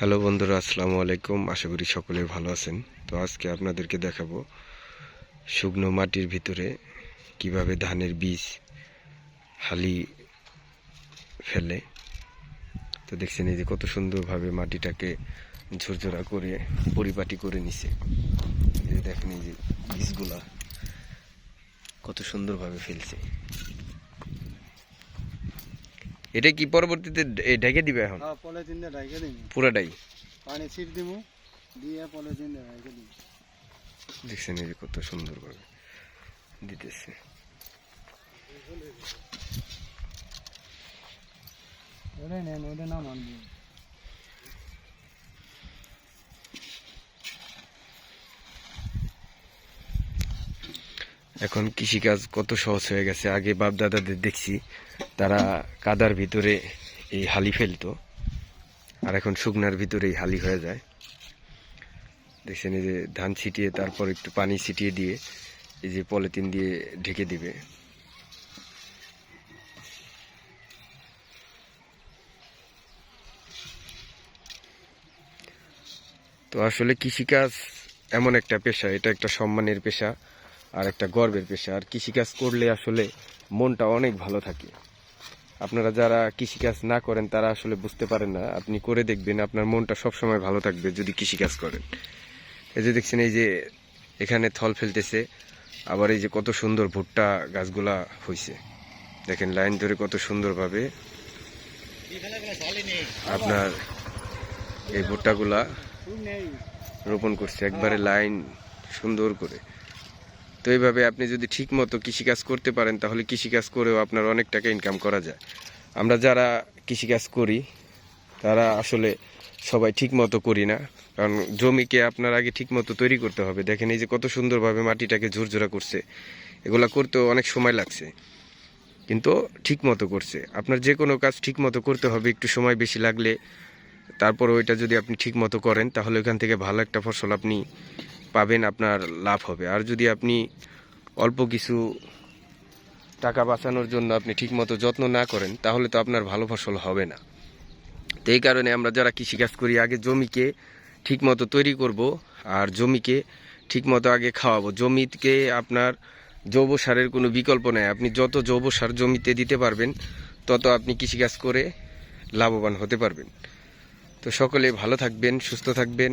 Hello বন্ধুরা, আসসালামু আলাইকুম। আশা করি সকলে ভালো আছেন। তো আজকে আপনাদেরকে দেখাবো শুকনো মাটির ভিতরে কীভাবে ধানের বীজ হালি ফেলে। তো দেখছেন এই যে কত সুন্দরভাবে মাটিটাকে ঝরঝরা করে পরিপাটি করে নিছে। দেখেন এই যে বীজগুলা কত সুন্দরভাবে ফেলছে। এটা কি পরবর্তীতে ঢেকে দিবে এখন? হ্যাঁ পলিথিন দিয়ে দিবি। পুরাটাই। পানি ছিট দিমু দিয়ে পলিথিন দিয়ে দিবি। দেখছেন এই কত সুন্দরভাবে দিতেছে। ওরে নেন ওটা না মানবি এখন কৃষিকাজ কত সহজ হয়ে গেছে। আগে বাপ দাদাদের দেখছি, তারা কাদার ভিতরে এই হালি ফেলতো, আর এখন শুকনার ভিতরে এই হালি হয়ে যায়। দেখছেন এই যে ধান ছিটিয়ে, তারপর একটু পানি ছিটিয়ে দিয়ে এই যে পলিথিন দিয়ে ঢেকে দিবে। তো আসলে কৃষিকাজ এমন একটা পেশা, এটা একটা সম্মানের পেশা। আর একটা গর্বের পেশা। আর কৃষিকাজ করলে আসলে মনটা অনেক ভালো থাকে। আপনারা যারা কৃষিকাজ না করেন, তারা আসলে বুঝতে পারেন না। আপনি করে দেখবেন আপনার মনটা সবসময় ভালো থাকবে যদি কৃষিকাজ করেন। এই যে দেখছেন, এই যে এখানে থল ফেলতেছে, আবার এই যে কত সুন্দর ভুট্টা গাছগুলা হয়েছে দেখেন, লাইন ধরে কত সুন্দরভাবে আপনার এই ভুট্টাগুলা রোপণ করছে। একবারে লাইন সুন্দর করে। তো এইভাবে আপনি যদি ঠিক মতো কৃষিকাজ করতে পারেন, তাহলে কৃষিকাজ করেও আপনার অনেক টাকা ইনকাম করা যায়। আমরা যারা কৃষিকাজ করি, তারা আসলে সবাই ঠিক মতো করি না। কারণ জমিকে আপনার আগে ঠিক মতো তৈরি করতে হবে। দেখেন এই যে কত সুন্দরভাবে মাটিটাকে ঝুরঝুরা করছে। এগুলা করতেও অনেক সময় লাগছে। কিন্তু ঠিক মতো করছে। আপনার যে কোনো কাজ ঠিক মতো করতে হবে, একটু সময় বেশি লাগলে। তারপর ওইটা যদি আপনি ঠিক মতো করেন, তাহলে ওইখান থেকে ভালো একটা ফসল আপনি পাবেন, আপনার লাভ হবে। আর যদি আপনি অল্প কিছু টাকা বাঁচানোর জন্য আপনি ঠিক মতো যত্ন না করেন, তাহলে তো আপনার ভালো ফসল হবে না। তো এই কারণে আমরা যারা কৃষিকাজ করি, আগে জমিকে ঠিক মতো তৈরি করব, আর জমিকে ঠিক মতো আগে খাওয়াবো। জমিকে আপনার জৈব সারের কোনো বিকল্প নেই। আপনি যত জৈব সার জমিতে দিতে পারবেন, তত আপনি কৃষিকাজ করে লাভবান হতে পারবেন। তো সকলে ভালো থাকবেন, সুস্থ থাকবেন।